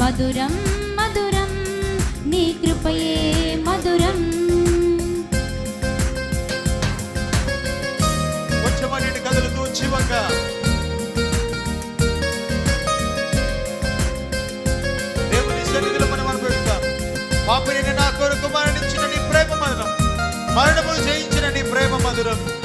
మధురం మధురం నీ కృపయే మధురం. కొంచెం అన్నిటి కదులుతూ చివగా దేవుని సన్నిధిలో మనం అనుభవిస్తాం పాపిని నా కొరకు మరణించిన నీ ప్రేమ మధురం. మరణము జయించిన నీ ప్రేమ మధురం.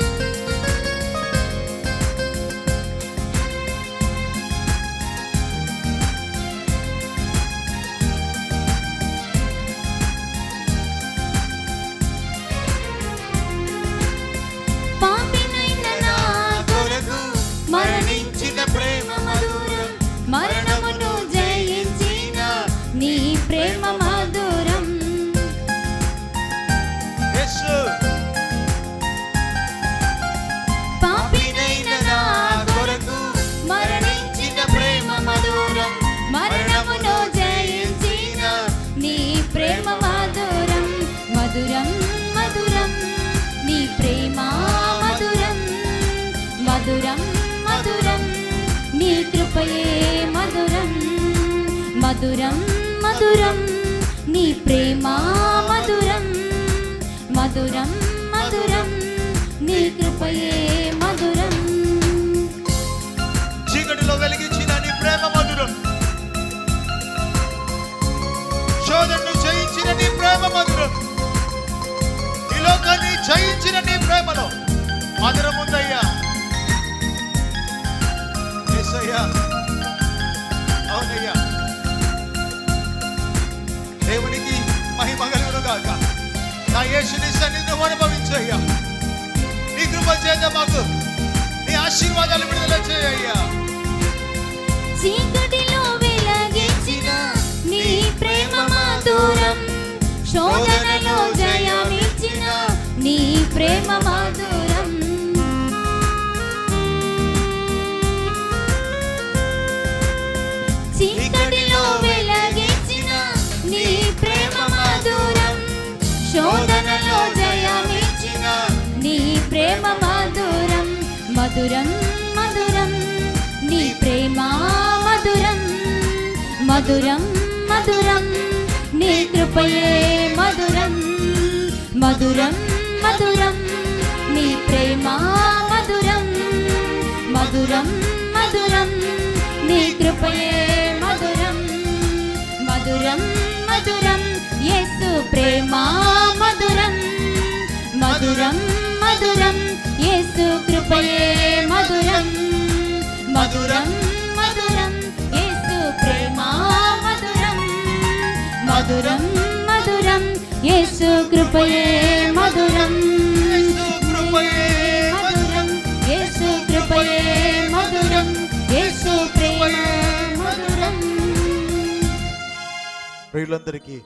మధురం మధురం నీ ప్రేమ మధురం. మధురం మధురం నీ కృపయే మధురం. చీకటిలో వెలిగించిన నీ ప్రేమ మధురం. శోధను జయించిన నీ ప్రేమ మధురం. ఈ లోకాన్ని జయించిన నీ ప్రేమలో మధురం నీ కృప చేత మాకు నీ ఆశీర్వాదాలు విడుదల చేయ్యా చీకటిలో వెలగించిన నీ ప్రేమ మాధురం శోధనలో జయమిచ్చిన నీ ప్రేమ మాధురం. ప్రేమ మధురం మధురం మధురం. నీ ప్రేమ మధురం మధురం మధురం. నీ కృపయే మధురం మధురం మధురం. నీ ప్రేమ మధురం మధురం మధురం. నీ కృపయే మధురం మధురం మధురం. యేసు ప్రేమ మధురం మధురం మధురం. యేసు కృపయే మధురం. మధురం మధురం యేసు ప్రేమ మధురం. మధురం మధురం యేసు కృపయే మధురం. యేసు కృపయే మధురం. యేసు కృపయే మధురం. యేసు ప్రేమ మధురం. ప్రియులందరికీ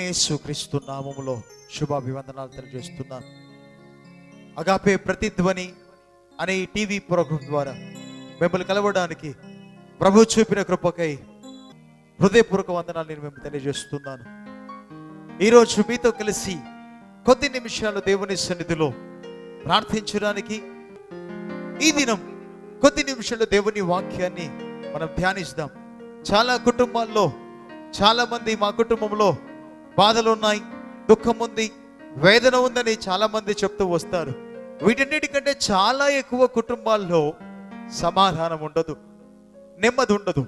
యేసు క్రీస్తు నామములో శుభాభివందనాలు తెలియజేస్తున్నాను. అగాపే ప్రతిధ్వని అనే ఈ టీవీ ప్రోగ్రాం ద్వారా మిమ్మల్ని కలవడానికి ప్రభు చూపిన కృపకై హృదయపూర్వక వందనాలు నేను మేము తెలియజేస్తున్నాను. ఈరోజు మీతో కలిసి కొద్ది నిమిషాలు దేవుని సన్నిధిలో ప్రార్థించడానికి ఈ దినం కొద్ది నిమిషాలు దేవుని వాక్యాన్ని మనం ధ్యానిస్తాం. చాలా కుటుంబాల్లో చాలా మంది మా కుటుంబంలో బాధలు ఉన్నాయి దుఃఖం ఉంది వేదన ఉందని చాలా మంది చెప్తూ వస్తారు. వీటన్నిటికంటే చాలా ఎక్కువ కుటుంబాల్లో సమాధానం ఉండదు నెమ్మది ఉండదు.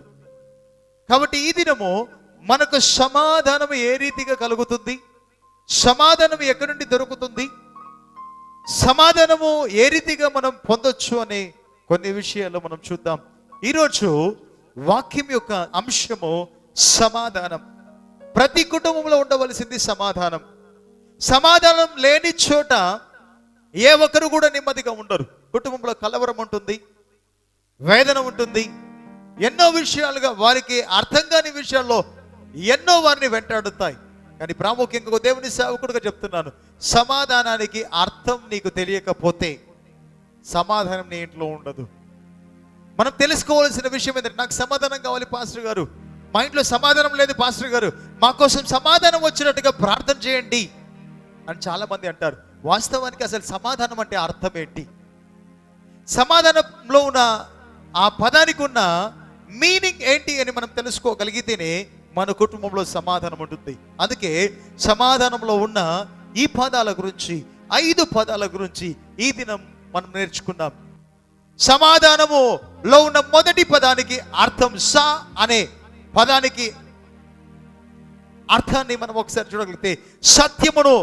కాబట్టి ఈ దినము మనకు సమాధానం ఏ రీతిగా కలుగుతుంది? సమాధానం ఎక్కడి నుండి దొరుకుతుంది? సమాధానము ఏ రీతిగా మనం పొందొచ్చు అనే కొన్ని విషయాలు మనం చూద్దాం. ఈరోజు వాక్యం యొక్క అంశము సమాధానం. ప్రతి కుటుంబంలో ఉండవలసింది సమాధానం. సమాధానం లేని చోట ఏ ఒక్కరు కూడా నెమ్మదిగా ఉండరు. కుటుంబంలో కలవరం ఉంటుంది వేదన ఉంటుంది. ఎన్నో విషయాలుగా వారికి అర్థం కాని విషయాల్లో ఎన్నో వారిని వెంటాడుతాయి. కానీ ప్రాముఖ్యంగా దేవుని సేవకుడుగా చెప్తున్నాను సమాధానానికి అర్థం నీకు తెలియకపోతే సమాధానం నీ ఇంట్లో ఉండదు. మనం తెలుసుకోవాల్సిన విషయం ఏంటంటే నాకు సమాధానం కావాలి పాస్టర్ గారు. మా ఇంట్లో సమాధానం లేదు పాస్టర్ గారు. మా కోసం సమాధానం వచ్చినట్టుగా ప్రార్థన చేయండి అని చాలామంది అంటారు. వాస్తవానికి అసలు సమాధానం అంటే అర్థం ఏంటి? సమాధానంలో ఉన్న ఆ పదానికి ఉన్న మీనింగ్ ఏంటి అని మనం తెలుసుకోగలిగితేనే మన కుటుంబంలో సమాధానం ఉంటుంది. అందుకే సమాధానంలో ఉన్న ఈ పదాల గురించి ఐదు పదాల గురించి ఈ దినం మనం నేర్చుకున్నాం సమాధానము లో ఉన్న మొదటి పదానికి అర్థం స అనే పదానికి అర్థాన్ని మనం ఒకసారి చూడగలిగితే సత్యమును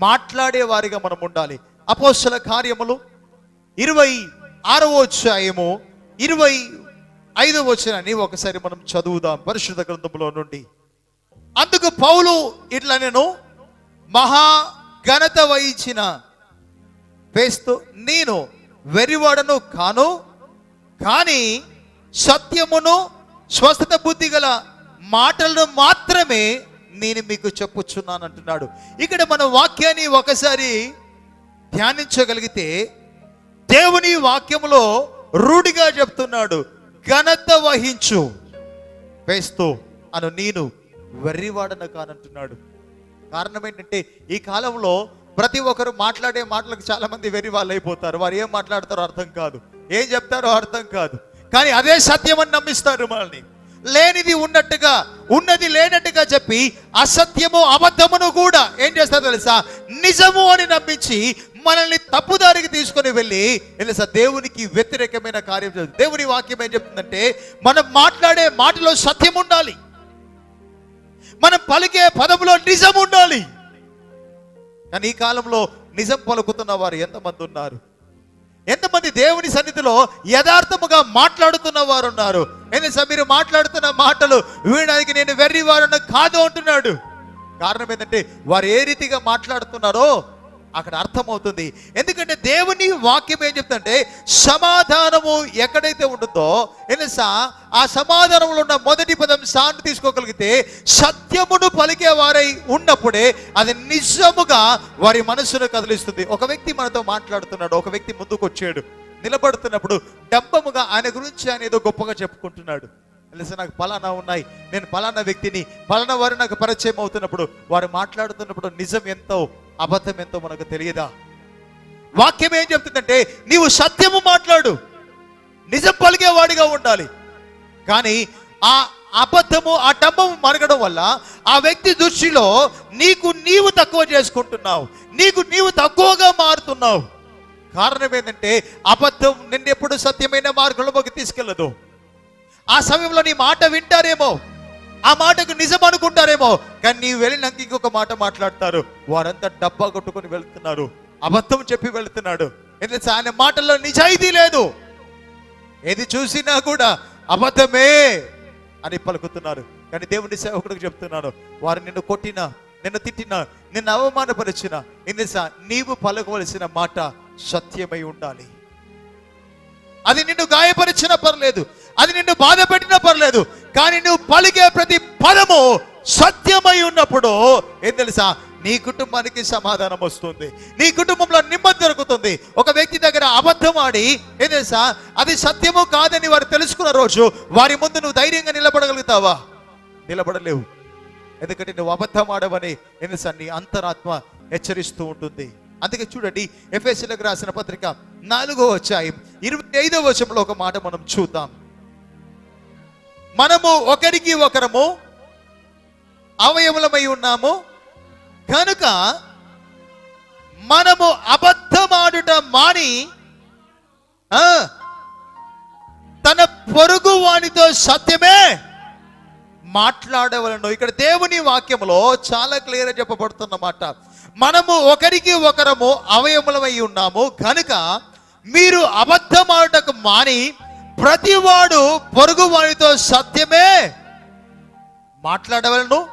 మాట్లాడే వారిగా మనం ఉండాలి. అపోస్తల కార్యములు ఇరవై ఆరవ అధ్యాయము ఇరవై ఐదవ వచనాన్ని ఒకసారి మనం చదువుదాం పరిశుద్ధ గ్రంథంలో నుండి. అందుకు పౌలు ఇట్లా నేను మహా ఘనత వహించిన వేస్తూ నేను వెరివాడను కాను కానీ సత్యమును స్వస్థత బుద్ధి గల మాటలను మాత్రమే నేను మీకు చెప్పుచున్నాను అంటున్నాడు. ఇక్కడ మన వాక్యాన్ని ఒకసారి ధ్యానించగలిగితే దేవుని వాక్యములో రూఢిగా చెప్తున్నాడు ఘనత వహించు వేస్తూ అను నేను వెర్రివాడన కానంటున్నాడు. కారణం ఏంటంటే ఈ కాలంలో ప్రతి ఒక్కరు మాట్లాడే మాటలకు చాలా మంది వెర్రి వాళ్ళు అయిపోతారు వారు ఏం మాట్లాడతారో అర్థం కాదు. ఏం చెప్తారో అర్థం కాదు. కానీ అదే సత్యం అని నమ్మిస్తారు మనల్ని. లేనిది ఉన్నట్టుగా ఉన్నది లేనట్టుగా చెప్పి అసత్యము అబద్ధమును కూడా ఏం చేస్తారు తెలుసా? నిజము అని నమ్మించి మనల్ని తప్పుదారికి తీసుకొని వెళ్ళి తెలుసా? దేవునికి వ్యతిరేకమైన కార్యం దేవుని వాక్యం ఏం చెప్తుందంటే మనం మాట్లాడే మాటలో సత్యం ఉండాలి. మనం పలికే పదములో నిజం ఉండాలి. కానీ ఈ కాలంలో నిజం పలుకుతున్న వారు ఎంతమంది ఉన్నారు? ఎంతమంది దేవుని సన్నిధిలో యథార్థముగా మాట్లాడుతున్న వారు ఉన్నారు ఎందుకంటే మీరు మాట్లాడుతున్న మాటలు వినడానికి నేను వెర్రి వారు కాదు అంటున్నాడు. కారణం ఏంటంటే వారు ఏ రీతిగా మాట్లాడుతున్నారో అక్కడ అర్థమవుతుంది. ఎందుకంటే దేవుని వాక్యం ఏం చెప్తుంటే సమాధానము ఎక్కడైతే ఉంటుందో ఎనసా ఆ సమాధానంలో ఉన్న మొదటి పదం సాను తీసుకోగలిగితే సత్యమును పలికే వారై ఉన్నప్పుడే అది నిజముగా వారి మనసును కదిలిస్తుంది. ఒక వ్యక్తి మనతో మాట్లాడుతున్నాడు ఒక వ్యక్తి ముందుకు వచ్చాడు నిలబడుతున్నప్పుడు డంబముగా ఆయన గురించి ఆయన ఏదో గొప్పగా చెప్పుకుంటున్నాడు. తెలుసా నాకు పలానా ఉన్నాయి నేను పలానా వ్యక్తిని పలానా వారు నాకు పరిచయం అవుతున్నప్పుడు వారు మాట్లాడుతున్నప్పుడు నిజం ఎంతో? అబద్ధం ఎంతో మనకు తెలియదా? వాక్యం ఏం చెప్తుందంటే నీవు సత్యము మాట్లాడు. నిజం పలిగేవాడిగా ఉండాలి. కానీ ఆ అబద్ధము ఆ డబ్బము మరగడం వల్ల ఆ వ్యక్తి దృష్టిలో నీకు నీవు తక్కువ చేసుకుంటున్నావు. నీకు నీవు తక్కువగా మారుతున్నావు. కారణం ఏంటంటే అబద్ధం నిన్నెప్పుడు సత్యమైన మార్గంలోకి తీసుకెళ్ళదు. ఆ సమయంలో నీ మాట వింటారేమో. ఆ మాటకు నిజం అనుకుంటారేమో. కానీ నీవు వెళ్ళినాక ఇంకొక మాట మాట్లాడతారు. వారంతా డబ్బా కొట్టుకొని వెళ్తున్నారు. అబద్ధం చెప్పి వెళ్తున్నాడు. ఎందుకంటే ఆయన మాటల్లో నిజాయితీ లేదు. ఏది చూసినా కూడా అబద్ధమే అని పలుకుతున్నారు. కానీ దేవుని సేవకుడికి చెప్తున్నాను. వారు నిన్ను కొట్టినా నిన్ను తిట్టినా నిన్ను అవమానపరిచిన ఎందుసా నీవు పలకవలసిన మాట సత్యమై ఉండాలి. అది నిన్ను గాయపరిచినా పర్లేదు. అది నిన్ను బాధ పెట్టినా పర్లేదు. కానీ నువ్వు పలికే ప్రతి పదము సత్యమై ఉన్నప్పుడు ఏం తెలుసా? నీ కుటుంబానికి సమాధానం వస్తుంది. నీ కుటుంబంలో నిమ్మది దొరుకుతుంది. ఒక వ్యక్తి దగ్గర అబద్ధం ఆడి ఏం తెలుసా? అది సత్యము కాదని వారు తెలుసుకున్న రోజు వారి ముందు నువ్వు ధైర్యంగా నిలబడగలుగుతావా? నిలబడలేవు. ఎందుకంటే నువ్వు అబద్ధం ఆడవని ఏం తెలుసా? నీ అంతరాత్మ హెచ్చరిస్తూ ఉంటుంది. అందుకే చూడండి ఎఫ్ఎస్సీలకు రాసిన పత్రిక నాలుగో అధ్యాయం ఇరవై ఐదో వచనంలో ఒక మాట మనం చూద్దాం. మనము ఒకరికి ఒకరము అవయములమై ఉన్నాము. కనుక మనము అబద్ధమాడుట మాని తన పొరుగు వానితో సత్యమే మాట్లాడవలను. ఇక్కడ దేవుని వాక్యంలో చాలా క్లియర్గా చెప్పబడుతున్నమాట మనము ఒకరికి ఒకరము అవయములమై ఉన్నాము. కనుక మీరు అబద్ధమాడటకు మాని ప్రతివాడు పొరుగు వానితో సత్యమే మాట్లాడవలను.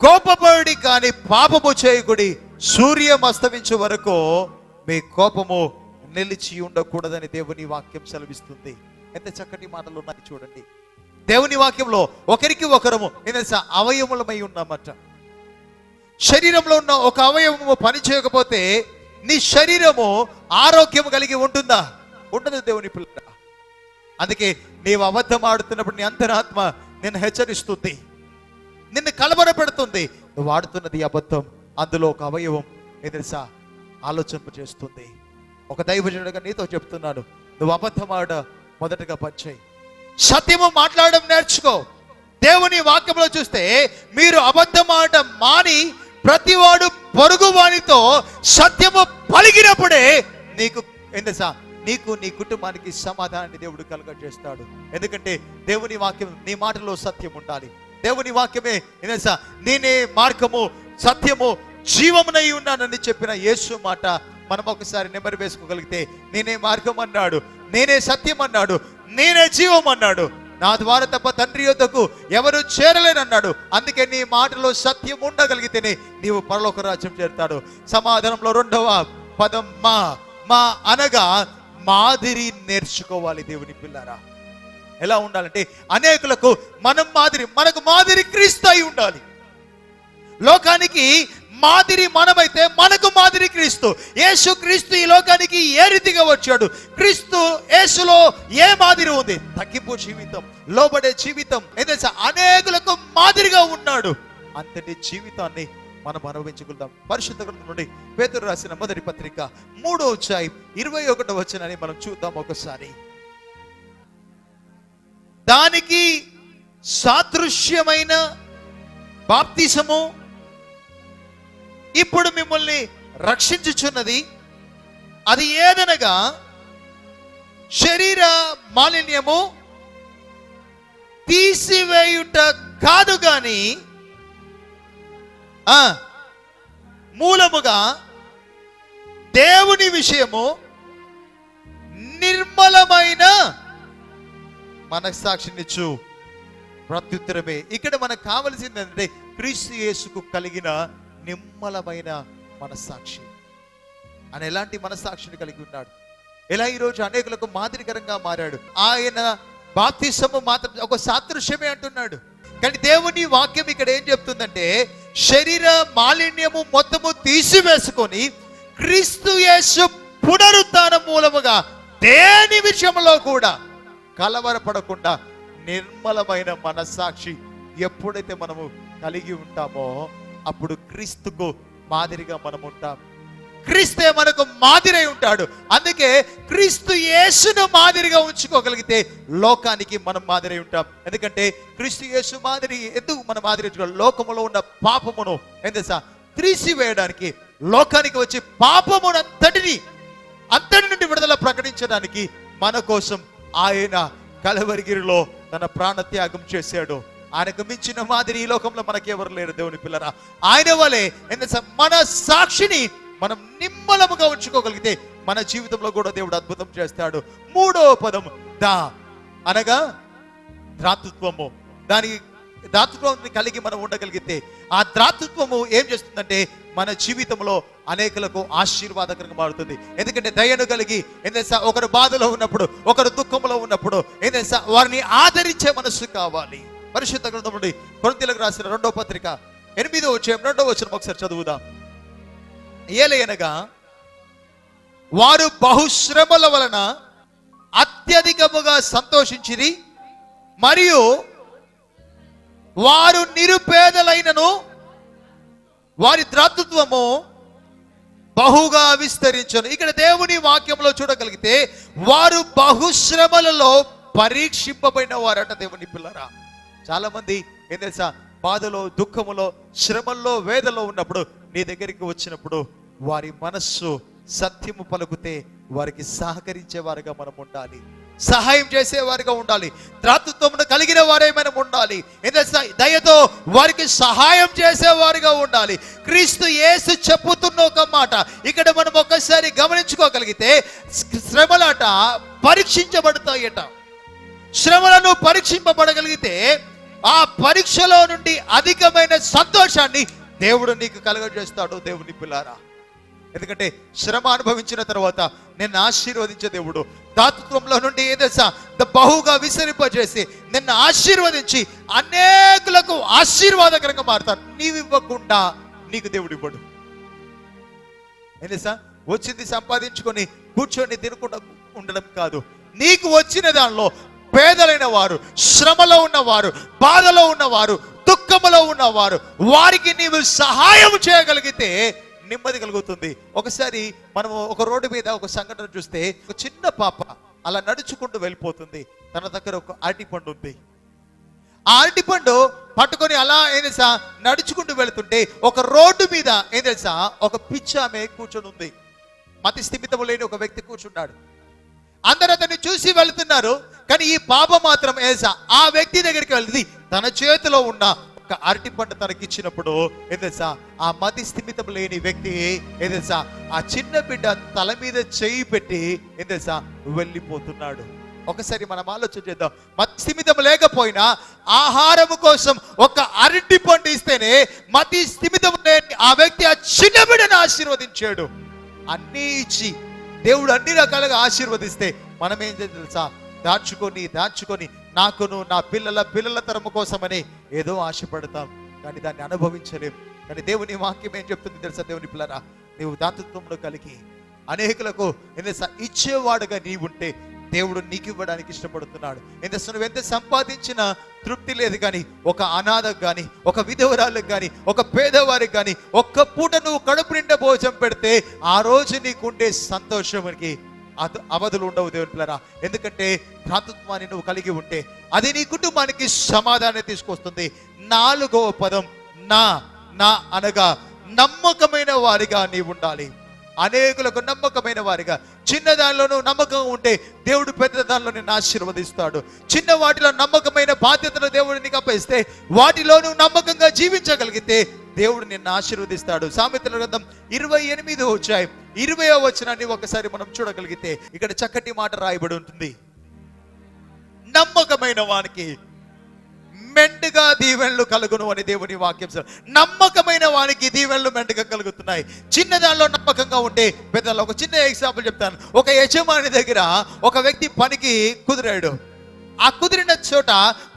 కోపపడి కానీ పాపము చేయకుడి సూర్యం అస్తమించే వరకు మీ కోపము నిలిచి ఉండకూడదని దేవుని వాక్యం సెలవిస్తుంది. ఎంత చక్కటి మాటలు ఉన్నాయి చూడండి. దేవుని వాక్యంలో ఒకరికి ఒకరము నేను తెలుసా అవయములమై ఉన్నామట. శరీరంలో ఉన్న ఒక అవయవము పని చేయకపోతే నీ శరీరము ఆరోగ్యం కలిగి ఉంటుందా? ఉండదు దేవుని పిల్ల అందుకే నీవు అబద్ధం ఆడుతున్నప్పుడు నీ అంతరాత్మ నిన్ను హెచ్చరిస్తుంది. నిన్ను కలవర పెడుతుంది నువ్వు ఆడుతున్నది అబద్ధం. అందులో ఒక అవయవం ఎదురుసా తెలుసా ఆలోచింప చేస్తుంది. ఒక దైవజనుడిగా నీతో చెప్తున్నాను. నువ్వు అబద్ధం ఆడ మొదటగా పచ్చాయి సత్యము మాట్లాడడం నేర్చుకో. దేవుని వాక్యంలో చూస్తే మీరు అబద్ధం ఆడడం మాని ప్రతివాడు పొరుగు వానితో సత్యము పలిగినప్పుడే నీకు ఎందుసా నీకు నీ కుటుంబానికి సమాధానాన్ని దేవుడు కలుగ చేస్తాడు ఎందుకంటే దేవుని వాక్యం నీ మాటలో సత్యం ఉండాలి. దేవుని వాక్యమే ఏం నేనే మార్గము సత్యము జీవమునై ఉన్నానని చెప్పిన యేసు మాట మనం ఒకసారి నెమరు వేసుకోగలిగితే నేనే మార్గం అన్నాడు నేనే సత్యం అన్నాడు నేనే జీవం అన్నాడు. నా ద్వారా తప్ప తండ్రి యొద్దకు ఎవరు చేరలేనన్నాడు. అందుకే నీ మాటలో సత్యం ఉండగలిగితేనే నీవు పరలోక రాజ్యం చేరుతాడు. సమాధానంలో రెండవ పదం మా మా అనగా మాదిరి నేర్చుకోవాలి దేవుని పిల్లారా. ఎలా ఉండాలంటే అనేకులకు మనం మాదిరి మనకు మాదిరి క్రీస్తు అయి ఉండాలి. లోకానికి మాదిరి మనమైతే మనకు మాదిరి క్రీస్తు. యేసు క్రీస్తు ఈ లోకానికి ఏ రీతిగా వచ్చాడు? క్రీస్తు యేసులో ఏ మాదిరి ఉంది? తగ్గింపు జీవితం లోబడే జీవితం. ఏదైతే అనేకులకు మాదిరిగా ఉన్నాడు. అంతటి జీవితాన్ని మనం అనుభవించుకుందాం. పరిశుద్ధ గ్రంథం నుండి పేదరు రాసిన మొదటి పత్రిక మూడో అధ్యాయం ఇరవై ఒకటో వచ్చినని మనం చూద్దాం ఒకసారి. దానికి సాదృశ్యమైన బాప్తిసము ఇప్పుడు మిమ్మల్ని రక్షించుచున్నది. అది ఏదనగా శరీర మాలిన్యము తీసివేయుట కాదు కానీ మూలముగా దేవుని విషయము నిర్మలమైన మనస్సాక్షినిచ్చు. ప్రత్యుత్తరమే. ఇక్కడ మనకు కావలసింది ఏంటంటే క్రీస్తు యేసుకు కలిగిన నిమ్మలమైన మనస్సాక్షి. అని ఎలాంటి మనస్సాక్షిని కలిగి ఉన్నాడు? ఎలా ఈరోజు అనేకులకు మాదిరికరంగా మారాడు? ఆయన బాప్తిసము మాత్రం ఒక సాదృశ్యమే అంటున్నాడు. కానీ దేవుని వాక్యం ఇక్కడ ఏం చెప్తుందంటే శరీర మాలిన్యము మొత్తము తీసివేసుకొని క్రీస్తు యేసు పునరుత్థానం మూలముగా దేని విషయంలో కూడా కలవరపడకుండా నిర్మలమైన మనస్సాక్షి ఎప్పుడైతే మనము కలిగి ఉంటామో అప్పుడు క్రీస్తుకు మాదిరిగా మనం ఉంటాం క్రీస్తే మనకు మాదిరై ఉంటాడు. అందుకే క్రీస్తు యేసును మాదిరిగా ఉంచుకోగలిగితే లోకానికి మనం మాదిరై ఉంటాం. ఎందుకంటే క్రీస్తు యేసు మాదిరి ఎందుకు మనం మాదిరి లోకములో ఉన్న పాపమును ఏంటా తీసివేయడానికి లోకానికి వచ్చి పాపమునంతటిని అంతటి నుండి విడుదల ప్రకటించడానికి మన కోసం ఆయన కలవరిగిరిలో తన ప్రాణత్యాగం చేశాడు. ఆయనకు మించిన మాదిరి ఈ లోకంలో మనకి ఎవరు లేరు దేవుని పిల్లరా? ఆయన వలె ఎంత మన సాక్షిని మనం నిమ్మలముగా ఉంచుకోగలిగితే మన జీవితంలో కూడా దేవుడు అద్భుతం చేస్తాడు. మూడో పదం దా. అనగా ద్రాతృత్వము దానికి ద్రాతృత్వం కలిగి మనం ఉండగలిగితే ఆ ద్రాతృత్వము ఏం చేస్తుందంటే మన జీవితంలో అనేకులకు ఆశీర్వాదకరంగా మారుతుంది. ఎందుకంటే దయను కలిగి ఏంటంటే ఒకరు బాధలో ఉన్నప్పుడు ఒకరు దుఃఖంలో ఉన్నప్పుడు ఏంటంటే వారిని ఆదరించే మనస్సు కావాలి. పరిశుద్ధ గ్రంథం నుండి కొరింథీయులకు రాసిన రెండో పత్రిక ఎనిమిదో వచ్చే రెండో వచ్చిన ఒకసారి చదువుదాం. ఏలయనగా వారు బహుశ్రమల వలన అత్యధికముగా సంతోషించిరి మరియు వారు నిరుపేదలైనను వారి ద్రాతృత్వము బహుగా విస్తరించను. ఇక్కడ దేవుని వాక్యంలో చూడగలిగితే వారు బహుశ్రమలలో పరీక్షింపబడిన వారట దేవుని పిల్లరా. చాలా మంది ఏం తెలుసా? బాధలో దుఃఖములో శ్రమల్లో వేదలో ఉన్నప్పుడు నీ దగ్గరికి వచ్చినప్పుడు వారి మనస్సు సత్యము పలుకుతే వారికి సహకరించేవారుగా మనం ఉండాలి. సహాయం చేసేవారుగా ఉండాలి. త్రాతృత్వమును కలిగిన వారే మనం ఉండాలి. దయతో వారికి సహాయం చేసేవారుగా ఉండాలి. క్రీస్తు యేసు చెప్పుతున్న ఒక మాట. ఇక్కడ మనం ఒక్కసారి గమనించుకోగలిగితే శ్రమలాట పరీక్షించబడతాయట. శ్రమలను పరీక్షింపబడగలిగితే ఆ పరీక్షలో నుండి అధికమైన సంతోషాన్ని దేవుడు నీకు కలగజేస్తాడు దేవుని పిల్లారా. ఎందుకంటే శ్రమ అనుభవించిన తర్వాత నిన్ను ఆశీర్వదించే దేవుడు. దాతృత్వంలో నుండి ఏదేసా బహుగా విసరింపజేసి నిన్ను ఆశీర్వదించి అనేకులకు ఆశీర్వాదకరంగా మారుతారు. నీవివ్వకుండా నీకు దేవుడు ఇవ్వడు. ఏదేసా వచ్చింది సంపాదించుకొని కూర్చొని తినకుండా ఉండడం కాదు. నీకు వచ్చిన దానిలో పేదలైన వారు శ్రమలో ఉన్నవారు బాధలో ఉన్నవారు దుఃఖములో ఉన్నవారు వారికి నీవు సహాయం చేయగలిగితే నెమ్మది కలుగుతుంది. ఒకసారి మనము ఒక రోడ్డు మీద ఒక సంఘటన చూస్తే ఒక చిన్న పాప అలా నడుచుకుంటూ వెళ్ళిపోతుంది. తన దగ్గర ఒక అరటి పండు ఉంది. ఆ అరటి పండు పట్టుకొని అలా ఏం తెలుసా? నడుచుకుంటూ వెళుతుంటే ఒక రోడ్డు మీద ఏం తెలుసా? ఒక పిచ్చి ఆమె కూర్చొని ఉంది. మతి స్థిమితం లేని ఒక వ్యక్తి కూర్చున్నాడు. అందరూ అతన్ని చూసి వెళ్తున్నారు. కానీ ఈ పాప మాత్రం ఏసా ఆ వ్యక్తి దగ్గరికి వెళ్తుంది. తన చేతిలో ఉన్న ఒక అరటి పండు తనకిచ్చినప్పుడు ఏదైసా ఆ మతి స్థిమితం లేని వ్యక్తి ఏదైసా ఆ చిన్న బిడ్డ తల మీద చేయి పెట్టి ఏదైసా వెళ్ళిపోతున్నాడు. ఒకసారి మనం ఆలోచన చేద్దాం. మతి స్థిమితం లేకపోయినా ఆహారం కోసం ఒక అరటి పండు ఇస్తేనే మతి స్థిమితం లేని ఆ వ్యక్తి ఆ చిన్న బిడ్డను ఆశీర్వదించాడు. అన్నీ ఇచ్చి దేవుడు అన్ని రకాలుగా ఆశీర్వదిస్తే మనం ఏం తెలుసా? దాచుకొని దాచుకొని నాకును నా పిల్లల పిల్లల తరము కోసమని ఏదో ఆశపడతాం కానీ దాన్ని అనుభవించలేం. కానీ దేవుని వాక్యం ఏం చెప్తుంది తెలుసా దేవుని పిల్లరా? నీవు దాతృత్వంలో కలిగి అనేకులకు ఎంత ఇచ్చేవాడుగా నీవుంటే దేవుడు నీకు ఇవ్వడానికి ఇష్టపడుతున్నాడు. ఎంత నువ్వు ఎంత సంపాదించినా తృప్తి లేదు కానీ ఒక అనాథకు కానీ ఒక విధవరాలకు కానీ ఒక పేదవారికి కానీ ఒక్క పూట నువ్వు కడుపు నిండా భోజనం పెడితే ఆ రోజు నీకుండే సంతోషానికి అవధులు ఉండవు దేవుని పిల్లరా. ఎందుకంటే భ్రాతృత్వాన్ని నువ్వు కలిగి ఉంటే అది నీ కుటుంబానికి సమాధానం తీసుకొస్తుంది. నాలుగవ పదం నా నా అనగా నమ్మకమైన వారిగా నీవు ఉండాలి. అనేకులకు నమ్మకమైన వారిగా. చిన్న దానిలోనూ నమ్మకం ఉంటే దేవుడు పెద్ద దానిలో నిన్ను ఆశీర్వదిస్తాడు. చిన్న వాటిలో నమ్మకమైన బాధ్యతలు దేవుడు నీకు అప్పయిస్తే వాటిలోనూ నమ్మకంగా జీవించగలిగితే దేవుడు నిన్ను ఆశీర్వదిస్తాడు. సామెతల గ్రంథం ఇరవై ఎనిమిది వచ్చాయి ఇరవై వచనాన్ని ఒకసారి మనం చూడగలిగితే ఇక్కడ చక్కటి మాట రాయబడి ఉంటుంది. నమ్మకమైన వానికి మెండుగా దీవెనలు కలుగును అని దేవుని వాక్యం నమ్మకమైన వానికి దీవెనలు మెండుగా కలుగుతున్నాయి. చిన్న దానిలో నమ్మకంగా ఉంటే పెద్దలు ఒక చిన్న ఎగ్జాంపుల్ చెప్తాను. ఒక యజమాని దగ్గర ఒక వ్యక్తి పనికి కుదిరాడు. ఆ కుదిరిన చోట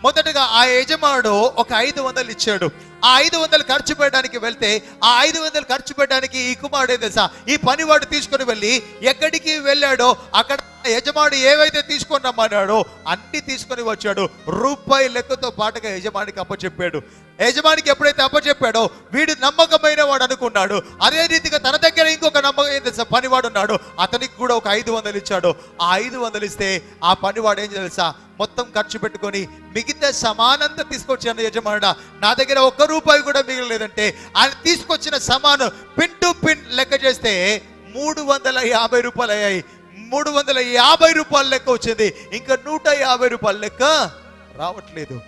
మొదటగా ఆ యజమానుడు ఒక ఐదు వందలు ఇచ్చాడు. ఆ ఐదు వందలు ఖర్చు పెట్టడానికి వెళ్తే ఆ ఐదు వందలు ఖర్చు పెట్టడానికి ఈ కుమారుడు తెలుసా? ఈ పనివాడు తీసుకొని వెళ్ళి ఎక్కడికి వెళ్ళాడో అక్కడ యజమాని ఏవైతే తీసుకొని రమ్మన్నాడో అన్ని తీసుకొని వచ్చాడు. రూపాయి లెక్కతో పాటుగా యజమానికి అప్పచెప్పాడు. యజమానికి ఎప్పుడైతే అప్పచెప్పాడో వీడు నమ్మకమైన వాడు అనుకున్నాడు. అదే రీతిగా తన దగ్గర ఇంకొక నమ్మకం ఏం తెలుసా? పనివాడు ఉన్నాడు. అతనికి కూడా ఒక ఐదు వందలు ఇచ్చాడు. ఆ ఐదు వందలు ఇస్తే ఆ పనివాడు ఏం తెలుసా? మొత్తం ఖర్చు పెట్టుకొని మిగతా సమానంతా తీసుకొచ్చాను యజమానుడా. నా దగ్గర ఒక్క రూపాయి కూడా మిగలలేదంటే ఆయన తీసుకొచ్చిన సమానం పిన్ టు పిన్ లెక్క చేస్తే మూడు వందల యాభై రూపాయలు అయ్యాయి. మూడు వందల యాభై రూపాయల లెక్క వచ్చింది. ఇంకా నూట యాభై రూపాయల లెక్క రావట్లేదు.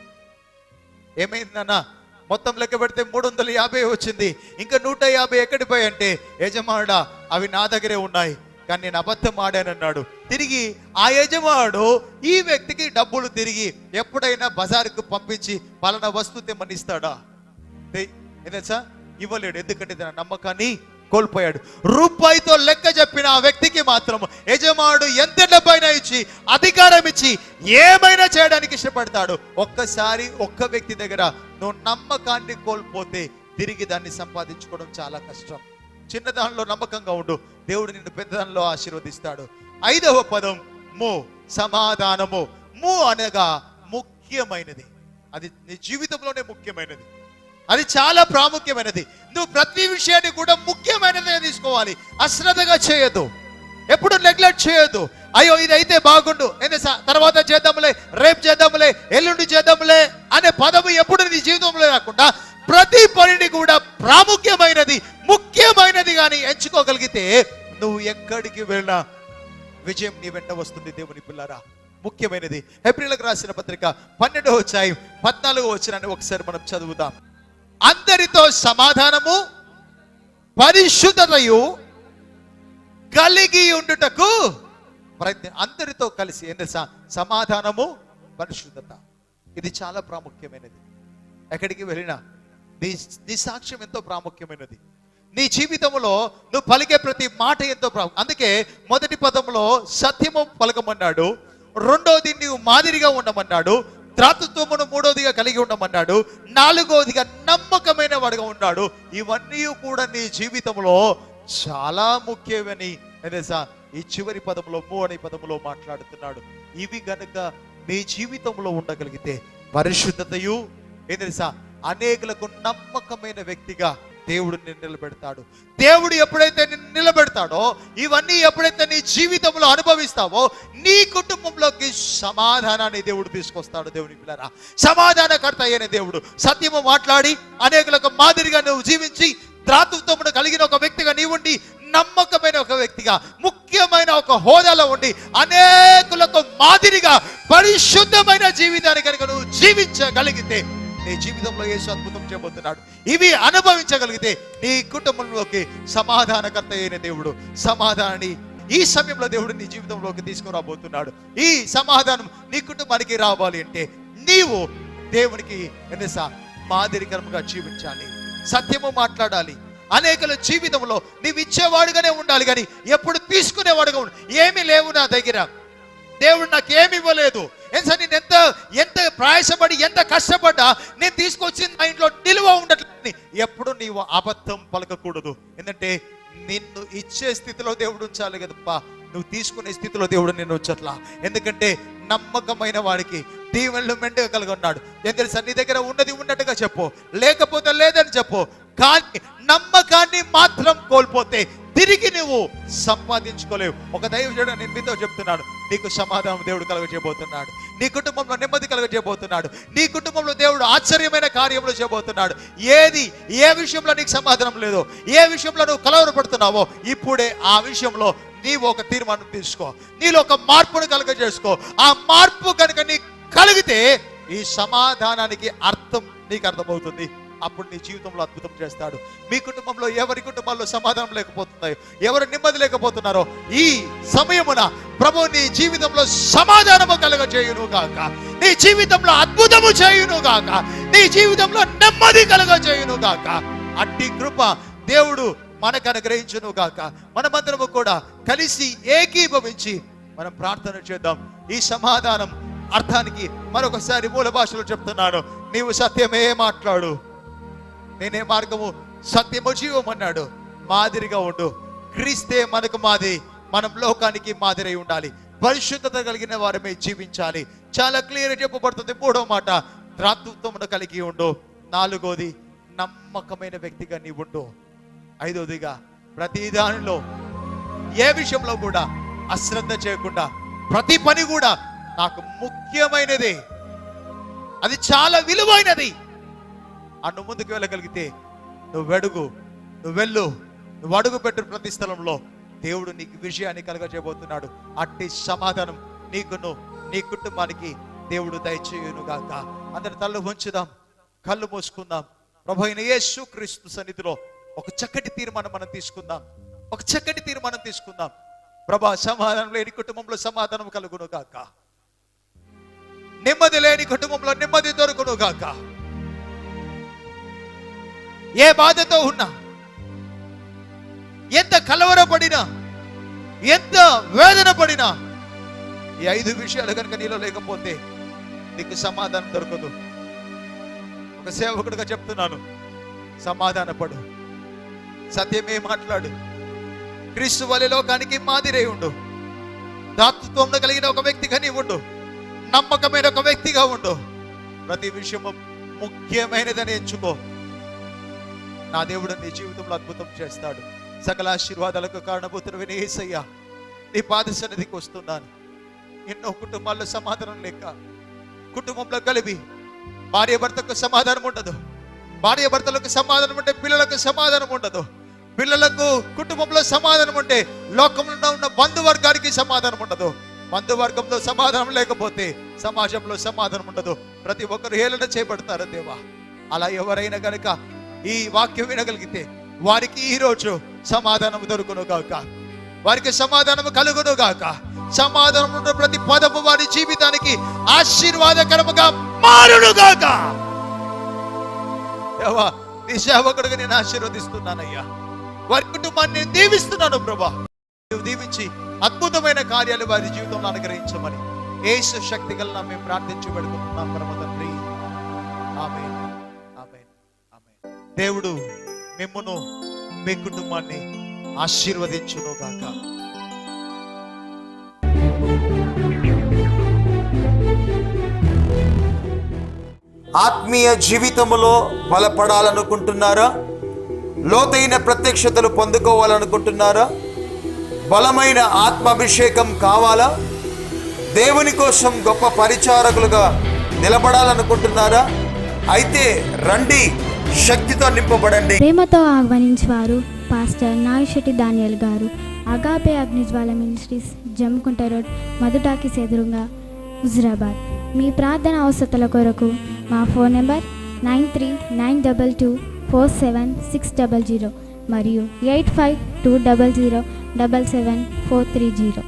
ఏమైందన్న మొత్తం లెక్క పెడితే మూడు వందల యాభై వచ్చింది. ఇంకా నూట యాభై ఎక్కడిపోయి అంటే యజమానుడా అవి నా దగ్గరే ఉన్నాయి. కానీ నేను అబద్ధం ఆడానన్నాడు. తిరిగి ఆ యజమానుడు ఈ వ్యక్తికి డబ్బులు తిరిగి ఎప్పుడైనా బజారుకు పంపించి పలానా వస్తువు తెమ్మనిస్తాడా? ఏదచ్చా ఇవ్వలేడు. ఎందుకంటే తన నమ్మకాన్ని కోల్పోయాడు. రూపాయితో లెక్క చెప్పిన ఆ వ్యక్తికి మాత్రం యజమానుడు ఎంత డబ్బైనా ఇచ్చి అధికారం ఇచ్చి ఏమైనా చేయడానికి ఇష్టపడతాడు. ఒక్కసారి ఒక్క వ్యక్తి దగ్గర నువ్వు నమ్మకాన్ని కోల్పోతే తిరిగి దాన్ని సంపాదించుకోవడం చాలా కష్టం. చిన్నదానిలో నమ్మకంగా ఉండు. దేవుడు నిన్ను పెద్దదానిలో ఆశీర్వదిస్తాడు. ఐదవ పదం ము సమాధానము. ము అనగా ముఖ్యమైనది. అది నీ జీవితంలోనే ముఖ్యమైనది. అది చాలా ప్రాముఖ్యమైనది. నువ్వు ప్రతి విషయాన్ని కూడా ముఖ్యమైనదిగా తీసుకోవాలి. అశ్రద్ధగా చేయొద్దు. ఎప్పుడు నెగ్లెక్ట్ చేయొద్దు. అయ్యో ఇది అయితే బాగుండు తర్వాత చేద్దాంలే రేపు చేద్దాంలే ఎల్లుండి చేద్దాంలే అనే పదము ఎప్పుడు నీ జీవితంలో రాకుండా ప్రతి పనిని కూడా ప్రాముఖ్యమైనది ముఖ్యమైనది కానీ ఎంచుకోగలిగితే నువ్వు ఎక్కడికి వెళ్ళినా విజయం నీ వెంట వస్తుంది దేవుని పిల్లారా. ముఖ్యమైనది. ఏప్రిల్కి రాసిన పత్రిక పన్నెండు వచ్చాయి పద్నాలుగో వచ్చినాన్ని ఒకసారి మనం చదువుదాం. అందరితో సమాధానము పరిశుద్ధతయు కలిగి ఉండుటకు ప్రయత్నం. అందరితో కలిసి ఏం సమాధానము పరిశుద్ధత. ఇది చాలా ప్రాముఖ్యమైనది. ఎక్కడికి వెళ్ళినా? నీ నీ సాక్ష్యం ఎంతో ప్రాముఖ్యమైనది. నీ జీవితంలో నువ్వు పలికే ప్రతి మాట ఎంతో ప్రాము అందుకే మొదటి పదంలో సత్యము పలకమన్నాడు. రెండోది నీవు మాదిరిగా ఉండమన్నాడు. త్రాతృత్వమును మూడోదిగా కలిగి ఉండమన్నాడు నాలుగోదిగా నమ్మకమైన వాడుగా ఉన్నాడు ఇవన్నీ కూడా నీ జీవితంలో చాలా ముఖ్యమని తెలుసా? ఈ చివరి పదంలో మూ అనే పదంలో మాట్లాడుతున్నాడు. ఇవి గనుక మీ జీవితంలో ఉండగలిగితే పరిశుద్ధతయు ఏం తెలుసా? అనేకులకు నమ్మకమైన వ్యక్తిగా దేవుడు నిన్ను నిలబెడతాడు. దేవుడు ఎప్పుడైతే నిన్ను నిలబెడతాడో ఇవన్నీ ఎప్పుడైతే నీ జీవితంలో అనుభవిస్తావో నీ కుటుంబంలోకి సమాధానాన్ని దేవుడు తీసుకొస్తాడు దేవుని పిల్లరా. సమాధానకర్త అయిన దేవుడు. సత్యము మాట్లాడి అనేకులకు మాదిరిగా నువ్వు జీవించి ద్రాతృత్వమును కలిగిన ఒక వ్యక్తిగా నీ ఉండి నమ్మకమైన ఒక వ్యక్తిగా ముఖ్యమైన ఒక హోదాలో ఉండి అనేకులకు మాదిరిగా పరిశుద్ధమైన జీవితాన్ని కనుక నువ్వు జీవించగలిగితే నీ జీవితంలో యేసు అద్భుతం చేయబోతున్నాడు. ఇవి అనుభవించగలిగితే నీ కుటుంబంలోకి సమాధానకర్త అయిన దేవుడు సమాధానాన్ని ఈ సమయంలో దేవుడు నీ జీవితంలోకి తీసుకురాబోతున్నాడు. ఈ సమాధానం నీ కుటుంబానికి రావాలి అంటే నీవు దేవునికి ఎన్నిసా మాదిరికరంగా జీవించాలి సత్యము మాట్లాడాలి. అనేకల జీవితంలో నీవు ఇచ్చేవాడుగానే ఉండాలి కానీ ఎప్పుడు తీసుకునేవాడుగా ఉండు. ఏమీ లేవు నా దగ్గర. దేవుడు నాకు ఏమి ఇవ్వలేదు ఎందుకంటే నేను ఎంత ఎంత ప్రయాసపడి ఎంత కష్టపడ్డా నేను తీసుకొచ్చింది మా ఇంట్లో నిలువ ఉండట్లేదు ఎప్పుడు నీవు అబద్ధం పలకకూడదు. ఎందుకంటే నిన్ను ఇచ్చే స్థితిలో దేవుడు ఉంచాలి కదప్పా. నువ్వు తీసుకునే స్థితిలో దేవుడు నిన్ను ఉంచట్లా. ఎందుకంటే నమ్మకమైన వాడికి దీవెనలు మెండుగా కలిగి ఉన్నాడు. ఎందుకంటే నీ దగ్గర ఉన్నది ఉన్నట్టుగా చెప్పు. లేకపోతే లేదని చెప్పు. కానీ నమ్మకాన్ని మాత్రం కోల్పోతే తిరిగి నువ్వు సంపాదించుకోలేవు. ఒక దైవజుడు నేను మీతో చెప్తున్నాడు నీకు సమాధానం దేవుడు కలగజేయబోతున్నాడు నీ కుటుంబంలో నెమ్మది కలగజేయబోతున్నాడు నీ కుటుంబంలో దేవుడు ఆశ్చర్యమైన కార్యములు చేయబోతున్నాడు. ఏది ఏ విషయంలో నీకు సమాధానం లేదో ఏ విషయంలో నువ్వు కలవరపడుతున్నావో ఇప్పుడే ఆ విషయంలో నీవు ఒక తీర్మానం తీసుకో నీలో ఒక మార్పును కలగజేసుకో. ఆ మార్పు కనుక నీ కలిగితే ఈ సమాధానానికి అర్థం నీకు అర్థమవుతుంది. అప్పుడు నీ జీవితంలో అద్భుతం చేస్తాడు. మీ కుటుంబంలో ఎవరి కుటుంబాల్లో సమాధానం లేకపోతున్నాయో ఎవరు నెమ్మది లేకపోతున్నారో ఈ సమయమున ప్రభు నీ జీవితంలో సమాధానము కలగ చేయును గాక. నీ జీవితంలో అద్భుతము చేయును గాక. నీ జీవితంలో నెమ్మది కలగ చేయును గాక. అట్టి కృప దేవుడు మనకు అనుగ్రహించును గాక. మనమందరము కూడా కలిసి ఏకీభవించి మనం ప్రార్థన చేద్దాం. ఈ సమాధానం అర్థానికి మరొకసారి మూల భాషలో చెప్తున్నాను. నీవు సత్యమే మాట్లాడు. నేనే మార్గము సత్యము జీవం అన్నాడు. మాదిరిగా ఉండు. క్రీస్తే మనకు మాది మనం లోకానికి మాదిరి ఉండాలి. పరిశుద్ధత కలిగిన వారమే జీవించాలి. చాలా క్లియర్ చెప్పబడుతుంది మూడో మాట. ద్రాతృత్వమును కలిగి ఉండు. నాలుగోది నమ్మకమైన వ్యక్తిగా నీ ఉండు. ఐదోదిగా ప్రతి దానిలో ఏ విషయంలో కూడా అశ్రద్ధ చేయకుండా ప్రతి పని కూడా నాకు ముఖ్యమైనది. అది చాలా విలువైనది. అన్ను ముందుకు వెళ్ళగలిగితే నువ్వు వెడుగు నువ్వు వెళ్ళు నువ్వు అడుగు పెట్టు ప్రతి స్థలంలో. దేవుడు నీకు విషయాన్ని కలగజేయబోతున్నాడు. అట్టి సమాధానం నీకును నీ కుటుంబానికి దేవుడు దయచేయును గాక అందరి తల్లు ఉంచుదాం కళ్ళు మూసుకుందాం. ప్రభు అయిన యేసు క్రీస్తు సన్నిధిలో ఒక చక్కటి తీర్మానం మనం తీసుకుందాం. ఒక చక్కటి తీర్మానం తీసుకుందాం. ప్రభా సమాధానం లేని కుటుంబంలో సమాధానం కలుగును గాక నెమ్మది లేని కుటుంబంలో నెమ్మది దొరుకును గాక ఏ బాధతో ఉన్నా ఎంత కలవరపడినా ఎంత వేదన పడినా ఈ ఐదు విషయాలు కనుక నీలో లేకపోతే నీకు సమాధానం దొరకదు. ఒక సేవకుడిగా చెప్తున్నాను సమాధానపడు. సత్యమే మాట్లాడు. క్రీస్తు వలె లోకానికి మాదిరే ఉండు. దాతృత్వం కలిగిన ఒక వ్యక్తిగా నీ ఉండు. నమ్మకమైన ఒక వ్యక్తిగా ఉండు. ప్రతి విషయము ముఖ్యమైనదని ఎంచుకో. నా దేవుడు నీ జీవితంలో అద్భుతం చేస్తాడు. సకల ఆశీర్వాదాలకు కారణభూతుడు వినేసయ్యా నీ పాద సన్నిధికి వస్తున్నాను. ఎన్నో కుటుంబాల్లో సమాధానం లేక కుటుంబంలో కలిపి భార్య భర్తకు సమాధానం ఉండదు. భార్య భర్తలకు సమాధానం ఉంటే పిల్లలకు సమాధానం ఉండదు. పిల్లలకు కుటుంబంలో సమాధానం ఉంటే లోకంలో ఉన్న బంధువర్గానికి సమాధానం ఉండదు. బంధువర్గంలో సమాధానం లేకపోతే సమాజంలో సమాధానం ఉండదు. ప్రతి ఒక్కరు హేళన చేపడతారు దేవా. అలా ఎవరైనా గనుక ఈ వాక్యం వినగలిగితే వారికి ఈ రోజు సమాధానం దొరుకును గాక. వారికి సమాధానం కలుగును గాక. సమాధానం ఉన్న ప్రతి పదము వారి జీవితానికి ఆశీర్వాదకరముగా మారును గాక. దేవా నీ సేవకుడుగా నేను ఆశీర్వదిస్తున్నానయ్యా. వారి కుటుంబాన్ని నేను దీవిస్తున్నాను ప్రభా. నువ్వు దీవించి అద్భుతమైన కార్యాలు వారి జీవితంలో అనుగ్రహించమని. ఏసు శక్తి గల మేము ప్రార్థించి పెడుకుంటున్నాం పరమ తండ్రి. ఆమె దేవుడు మిమ్మును మీ కుటుంబాన్ని ఆశీర్వదించునుగాక ఆత్మీయ జీవితములో బలపడాలనుకుంటున్నారా? లోతైన ప్రత్యక్షతలు పొందుకోవాలనుకుంటున్నారా? బలమైన ఆత్మాభిషేకం కావాలా? దేవుని కోసం గొప్ప పరిచారకులుగా నిలబడాలనుకుంటున్నారా? అయితే రండి శక్తితో నింపబడండి. ప్రేమతో ఆహ్వానించేవారు pastor Nagashetti Daniel garu. Agape Agnijwala ministries Jammikunta road మధుటాకి ఎదురుగా హుజరాబాద్. మీ ప్రార్థన అవసరతల కొరకు మా phone number nine three nine double two four seven six double zero మరియు eight five two double zero double seven four three zero.